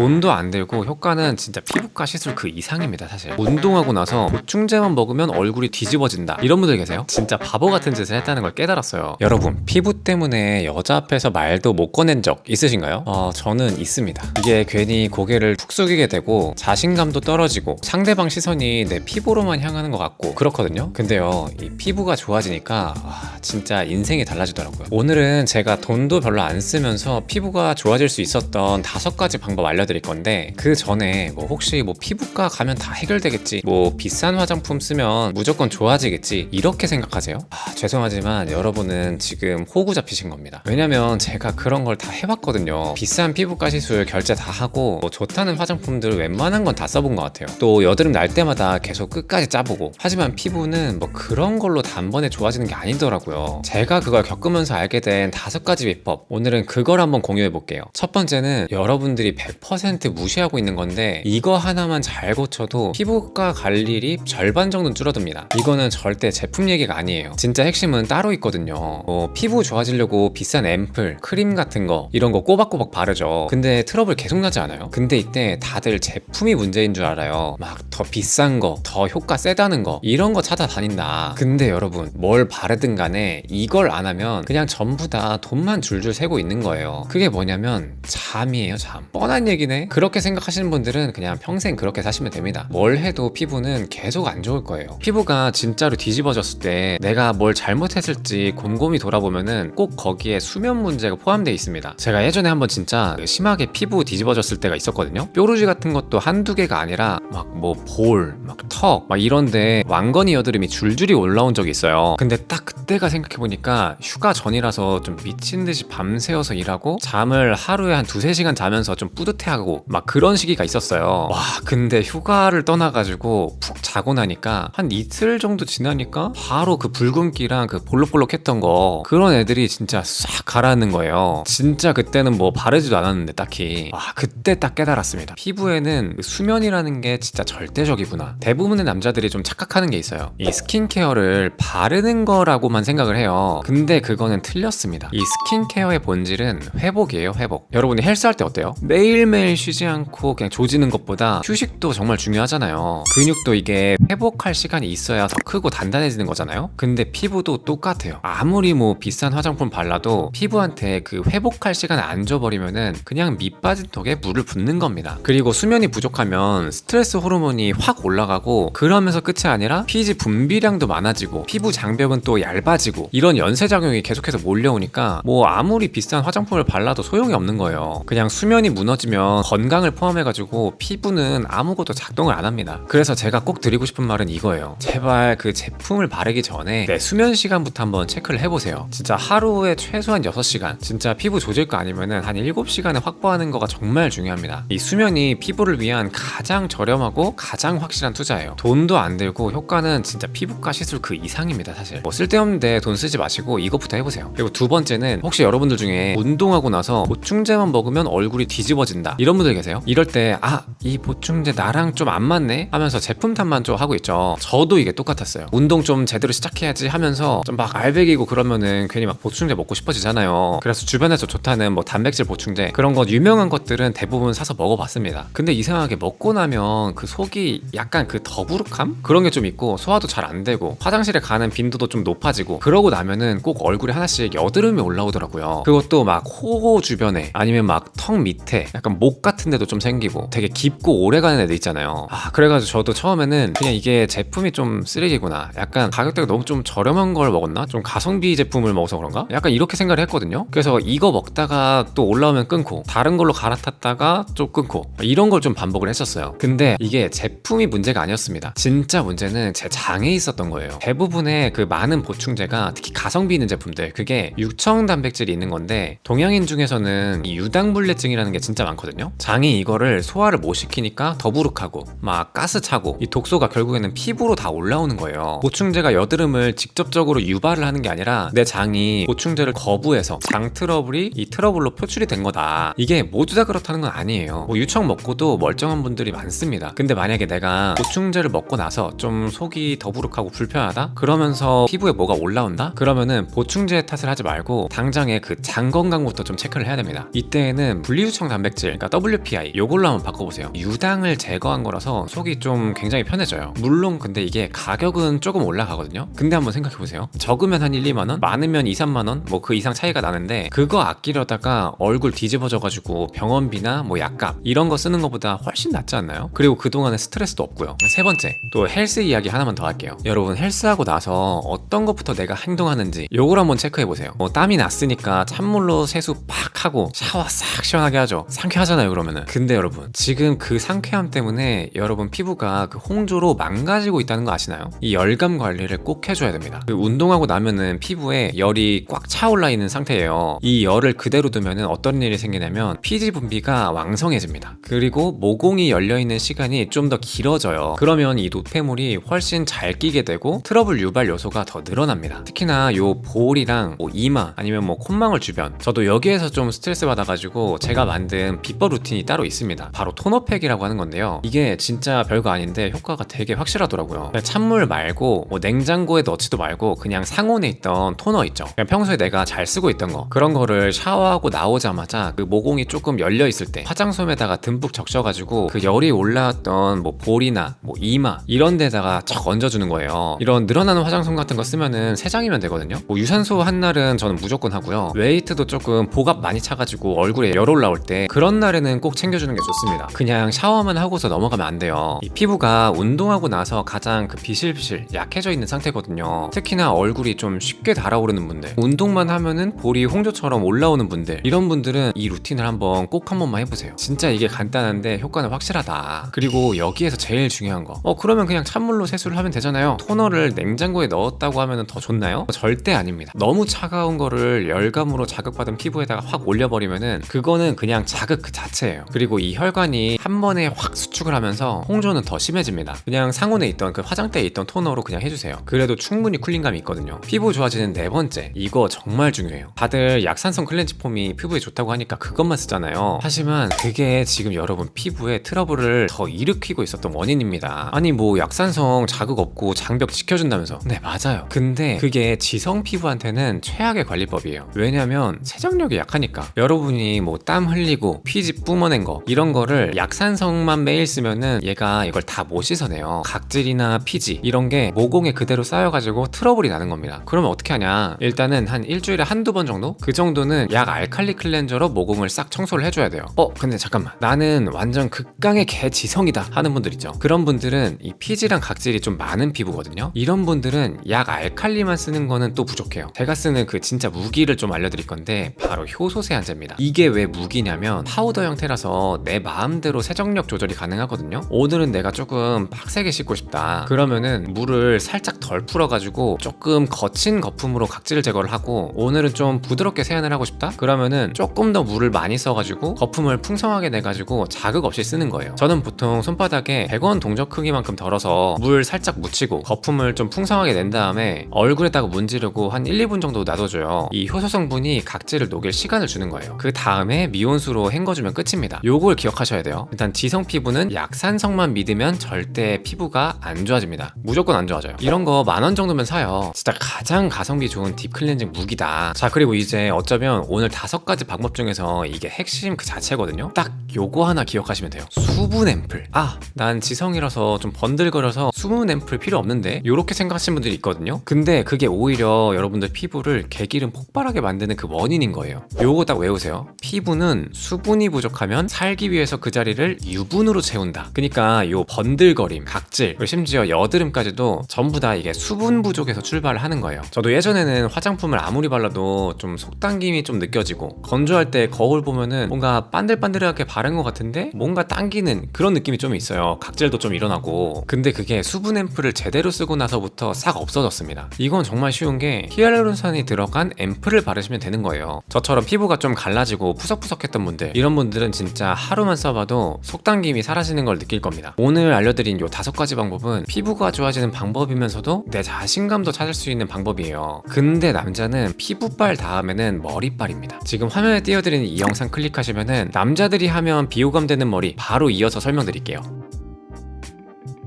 돈도 안 들고 효과는 진짜 피부과 시술 그 이상입니다 사실. 운동하고 나서 보충제만 먹으면 얼굴이 뒤집어진다. 이런 분들 계세요? 진짜 바보 같은 짓을 했다는 걸 깨달았어요. 여러분 피부 때문에 여자 앞에서 말도 못 꺼낸 적 있으신가요? 어 저는 있습니다. 이게 괜히 고개를 푹 숙이게 되고 자신감도 떨어지고 상대방 시선이 내 피부로만 향하는 것 같고 그렇거든요? 근데요 이 피부가 좋아지니까 와, 진짜 인생이 달라지더라고요. 오늘은 제가 돈도 별로 안 쓰면서 피부가 좋아질 수 있었던 다섯 가지 방법 알려드릴 건데 그 전에 뭐 혹시 뭐 피부과 가면 다 해결되겠지 뭐 비싼 화장품 쓰면 무조건 좋아지겠지 이렇게 생각하세요? 아, 죄송하지만 여러분은 지금 호구 잡히신 겁니다. 왜냐면 제가 그런 걸 다 해봤거든요. 비싼 피부과 시술 결제 다 하고 뭐 좋다는 화장품들 웬만한 건 다 써본 것 같아요. 또 여드름 날 때마다 계속 끝까지 짜보고. 하지만 피부는 뭐 그런 걸로 단번에 좋아지는 게 아니더라고요. 제가 그걸 겪으면서 알게 된 다섯 가지 비법. 오늘은 그걸 한번 공유해 볼게요. 첫 번째는 여러분들이 100% 무시하고 있는 건데 이거 하나만 잘 고쳐도 피부과 갈 일이 절반 정도는 줄어듭니다. 이거는 절대 제품 얘기가 아니에요. 진짜 핵심은 따로 있거든요. 뭐 피부 좋아지려고 비싼 앰플 크림 같은 거 이런 거 꼬박꼬박 바르죠. 근데 트러블 계속 나지 않아요? 근데 이때 다들 제품이 문제인 줄 알아요. 막 더 비싼 거 더 효과 세다는 거 이런 거 찾아다닌다. 근데 여러분 뭘 바르든 간에 이걸 안 하면 그냥 전부 다 돈만 줄줄 새고 있는 거예요. 그게 뭐냐면 잠이에요 잠. 뻔한 얘기 네 그렇게 생각하시는 분들은 그냥 평생 그렇게 사시면 됩니다 뭘 해도 피부는 계속 안 좋을 거예요 피부가 진짜로 뒤집어졌을 때 내가 뭘 잘못했을지 곰곰이 돌아보면은 꼭 거기에 수면 문제가 포함되어 있습니다. 제가 예전에 한번 진짜 심하게 피부 뒤집어졌을 때가 있었거든요. 뾰루지 같은 것도 한두 개가 아니라 막 뭐 볼, 막 턱, 막 이런데 왕건이 여드름이 줄줄이 올라온 적이 있어요. 근데 딱 그때가 생각해보니까 휴가 전이라서 좀 미친 듯이 밤새워서 일하고 잠을 하루에 한 두세 시간 자면서 좀 뿌듯해 하고 막 그런 시기가 있었어요. 와. 근데 휴가를 떠나가지고 푹 자고 나니까 한 이틀 정도 지나니까 바로 그 붉은기랑 그 볼록볼록했던 거 그런 애들이 진짜 싹 가라앉는 거예요. 진짜 그때는 뭐 바르지도 않았는데 딱히. 와 그때 딱 깨달았습니다. 피부에는 그 수면이라는 게 진짜 절대적이구나. 대부분의 남자들이 좀 착각하는 게 있어요. 이 스킨케어를 바르는 거라고만 생각을 해요. 근데 그거는 틀렸습니다. 이 스킨케어의 본질은 회복이에요 회복. 여러분이 헬스할 때 어때요? 매일매일 쉬지 않고 그냥 조지는 것보다 휴식도 정말 중요하잖아요. 근육도 이게 회복할 시간이 있어야 더 크고 단단해지는 거잖아요. 근데 피부도 똑같아요. 아무리 뭐 비싼 화장품 발라도 피부한테 그 회복할 시간을 안 줘버리면은 그냥 밑 빠진 턱에 물을 붓는 겁니다. 그리고 수면이 부족하면 스트레스 호르몬이 확 올라가고 그러면서 끝이 아니라 피지 분비량도 많아지고 피부 장벽은 또 얇아지고 이런 연쇄작용이 계속해서 몰려오니까 뭐 아무리 비싼 화장품을 발라도 소용이 없는 거예요. 그냥 수면이 무너지면 건강을 포함해가지고 피부는 아무것도 작동을 안 합니다. 그래서 제가 꼭 드리고 싶은 말은 이거예요. 제발 그 제품을 바르기 전에 내 수면 시간부터 한번 체크를 해보세요. 진짜 하루에 최소한 6시간. 진짜 피부 조질 거 아니면은 한 7시간에 확보하는 거가 정말 중요합니다. 이 수면이 피부를 위한 가장 저렴하고 가장 확실한 투자예요. 돈도 안 들고 효과는 진짜 피부과 시술 그 이상입니다 사실. 뭐 쓸데없는데 돈 쓰지 마시고 이것부터 해보세요. 그리고 두 번째는 혹시 여러분들 중에 운동하고 나서 보충제만 먹으면 얼굴이 뒤집어진다 이런 분들 계세요? 이럴 때 아 이 보충제 나랑 좀 안 맞네? 하면서 제품 탓만 좀 하고 있죠. 저도 이게 똑같았어요. 운동 좀 제대로 시작해야지 하면서 좀 막 알배기고 그러면은 괜히 막 보충제 먹고 싶어지잖아요. 그래서 주변에서 좋다는 뭐 단백질 보충제 그런 거 유명한 것들은 대부분 사서 먹어봤습니다. 근데 이상하게 먹고 나면 그 속이 약간 그 더부룩함? 그런 게 좀 있고 소화도 잘 안 되고 화장실에 가는 빈도도 좀 높아지고 그러고 나면은 꼭 얼굴에 하나씩 여드름이 올라오더라고요. 그것도 막 코 주변에 아니면 막 턱 밑에 약간 목 같은 데도 좀 생기고 되게 깊고 오래 가는 애들 있잖아요. 아 그래가지고 저도 처음에는 그냥 이게 제품이 좀 쓰레기구나. 약간 가격대가 너무 좀 저렴한 걸 먹었나? 좀 가성비 제품을 먹어서 그런가? 약간 이렇게 생각을 했거든요. 그래서 이거 먹다가 또 올라오면 끊고 다른 걸로 갈아탔다가 또 끊고 이런 걸 좀 반복을 했었어요. 근데 이게 제품이 문제가 아니었습니다. 진짜 문제는 제 장에 있었던 거예요. 대부분의 그 많은 보충제가 특히 가성비 있는 제품들 그게 육청 단백질이 있는 건데 동양인 중에서는 이 유당불내증이라는 게 진짜 많 거든요. 장이 이거를 소화를 못 시키니까 더부룩하고 막 가스 차고 이 독소가 결국에는 피부로 다 올라오는 거예요. 보충제가 여드름을 직접적으로 유발을 하는 게 아니라 내 장이 보충제를 거부해서 장 트러블이 이 트러블로 표출이 된 거다. 이게 모두 다 그렇다는 건 아니에요. 뭐 유청 먹고도 멀쩡한 분들이 많습니다. 근데 만약에 내가 보충제를 먹고 나서 좀 속이 더부룩하고 불편하다? 그러면서 피부에 뭐가 올라온다? 그러면은 보충제 탓을 하지 말고 당장에 그 장 건강부터 좀 체크를 해야 됩니다. 이때에는 분리유청 단백질 그러니까 WPI 요걸로 한번 바꿔보세요. 유당을 제거한 거라서 속이 좀 굉장히 편해져요. 물론 근데 이게 가격은 조금 올라가거든요. 근데 한번 생각해보세요. 적으면 한 1, 2만 원, 많으면 2, 3만 원, 뭐 그 이상 차이가 나는데 그거 아끼려다가 얼굴 뒤집어져가지고 병원비나 뭐 약값 이런 거 쓰는 것보다 훨씬 낫지 않나요? 그리고 그동안에 스트레스도 없고요. 세 번째, 또 헬스 이야기 하나만 더 할게요. 여러분 헬스하고 나서 어떤 것부터 내가 행동하는지 요걸 한번 체크해보세요. 뭐 땀이 났으니까 찬물로 세수 팍 하고 샤워 싹 시원하게 하죠. 상쾌하 잖아요, 그러면은. 근데 여러분, 지금 그 상쾌함 때문에 여러분 피부가 그 홍조로 망가지고 있다는 거 아시나요? 이 열감 관리를 꼭 해줘야 됩니다. 그 운동하고 나면은 피부에 열이 꽉 차올라 있는 상태예요. 이 열을 그대로 두면은 어떤 일이 생기냐면 피지 분비가 왕성해집니다. 그리고 모공이 열려 있는 시간이 좀 더 길어져요. 그러면 이 노폐물이 훨씬 잘 끼게 되고 트러블 유발 요소가 더 늘어납니다. 특히나 요 볼이랑 뭐 이마 아니면 뭐 콧망울 주변 저도 여기에서 좀 스트레스 받아가지고 제가 만든 비법 루틴이 따로 있습니다. 바로 토너팩이라고 하는 건데요. 이게 진짜 별거 아닌데 효과가 되게 확실하더라고요. 찬물 말고 뭐 냉장고에 넣지도 말고 그냥 상온에 있던 토너 있죠. 그냥 평소에 내가 잘 쓰고 있던 거 그런 거를 샤워하고 나오자마자 그 모공이 조금 열려 있을 때 화장솜에다가 듬뿍 적셔가지고 그 열이 올라왔던 뭐 볼이나 뭐 이마 이런 데다가 척 얹어주는 거예요. 이런 늘어나는 화장솜 같은 거 쓰면은 세 장이면 되거든요. 뭐 유산소 한 날은 저는 무조건 하고요. 웨이트도 조금 복압 많이 차가지고 얼굴에 열 올라올 때 그런 날 에는 꼭 챙겨주는 게 좋습니다. 그냥 샤워만 하고서 넘어가면 안 돼요. 이 피부가 운동하고 나서 가장 그 비실비실 약해져 있는 상태거든요. 특히나 얼굴이 좀 쉽게 달아오르는 분들, 운동만 하면은 볼이 홍조처럼 올라오는 분들, 이런 분들은 이 루틴을 한번 꼭 한 번만 해보세요. 진짜 이게 간단한데 효과는 확실하다. 그리고 여기에서 제일 중요한 거, 어 그러면 그냥 찬물로 세수를 하면 되잖아요. 토너를 냉장고에 넣었다고 하면 더 좋나요? 절대 아닙니다. 너무 차가운 거를 열감으로 자극받은 피부에다가 확 올려버리면은 그거는 그냥 자극 그 자체예요. 그리고 이 혈관이 한 번에 확 수축을 하면서 홍조는 더 심해집니다. 그냥 상온에 있던 그 화장대에 있던 토너로 그냥 해주세요. 그래도 충분히 쿨링감이 있거든요. 피부 좋아지는 네 번째, 이거 정말 중요해요. 다들 약산성 클렌지 폼이 피부에 좋다고 하니까 그것만 쓰잖아요. 하지만 그게 지금 여러분 피부에 트러블을 더 일으키고 있었던 원인입니다. 아니 뭐 약산성 자극 없고 장벽 지켜준다면서? 네 맞아요. 근데 그게 지성 피부한테는 최악의 관리법이에요. 왜냐면 세정력이 약하니까. 여러분이 뭐 땀 흘리고 피지 뿜어낸 거 이런 거를 약산성만 매일 쓰면은 얘가 이걸 다 못 씻어내요. 각질이나 피지 이런 게 모공에 그대로 쌓여가지고 트러블이 나는 겁니다. 그러면 어떻게 하냐? 일단은 한 일주일에 한두 번 정도? 그 정도는 약 알칼리 클렌저로 모공을 싹 청소를 해줘야 돼요. 어 근데 잠깐만 나는 완전 극강의 개지성이다 하는 분들 있죠. 그런 분들은 이 피지랑 각질이 좀 많은 피부거든요. 이런 분들은 약 알칼리만 쓰는 거는 또 부족해요. 제가 쓰는 그 진짜 무기를 좀 알려드릴 건데 바로 효소 세안제입니다. 이게 왜 무기냐면 파우더 형태라서 내 마음대로 세정력 조절이 가능하거든요. 오늘은 내가 조금 빡세게 씻고 싶다. 그러면은 물을 살짝 덜 풀어가지고 조금 거친 거품으로 각질 제거를 하고 오늘은 좀 부드럽게 세안을 하고 싶다. 그러면은 조금 더 물을 많이 써가지고 거품을 풍성하게 내가지고 자극 없이 쓰는 거예요. 저는 보통 손바닥에 100원 동적 크기만큼 덜어서 물 살짝 묻히고 거품을 좀 풍성하게 낸 다음에 얼굴에다가 문지르고 한 1, 2분 정도 놔둬줘요. 이 효소 성분이 각질을 녹일 시간을 주는 거예요. 그 다음에 미온수로 헹궈주면 끝입니다. 요걸 기억하셔야 돼요. 일단 지성 피부는 약산성만 믿으면 절대 피부가 안 좋아집니다. 무조건 안 좋아져요. 이런 거 만 원 정도면 사요. 진짜 가장 가성비 좋은 딥 클렌징 무기다. 자 그리고 이제 어쩌면 오늘 다섯 가지 방법 중에서 이게 핵심 그 자체거든요. 딱 요거 하나 기억하시면 돼요. 수분 앰플. 아, 난 지성이라서 좀 번들거려서 수분 앰플 필요 없는데 요렇게 생각하시는 분들이 있거든요. 근데 그게 오히려 여러분들 피부를 개기름 폭발하게 만드는 그 원인인 거예요. 요거 딱 외우세요. 피부는 수분이 부족 하면 살기 위해서 그 자리를 유분으로 채운다. 그러니까 요 번들거림, 각질, 심지어 여드름까지도 전부 다 이게 수분 부족에서 출발을 하는 거예요. 저도 예전에는 화장품을 아무리 발라도 좀 속당김이 좀 느껴지고 건조할 때 거울 보면은 뭔가 반들반들하게 바른 것 같은데 뭔가 당기는 그런 느낌이 좀 있어요. 각질도 좀 일어나고. 근데 그게 수분 앰플을 제대로 쓰고 나서부터 싹 없어졌습니다. 이건 정말 쉬운 게 히알루론산이 들어간 앰플을 바르시면 되는 거예요. 저처럼 피부가 좀 갈라지고 푸석푸석했던 분들 이런 분들은 진짜 하루만 써봐도 속당김이 사라지는 걸 느낄 겁니다. 오늘 알려드린 요 다섯 가지 방법은 피부가 좋아지는 방법이면서도 내 자신감도 찾을 수 있는 방법이에요. 근데 남자는 피부빨 다음에는 머리빨입니다. 지금 화면에 띄워드리는 이 영상 클릭하시면은 남자들이 하면 비호감 되는 머리 바로 이어서 설명드릴게요.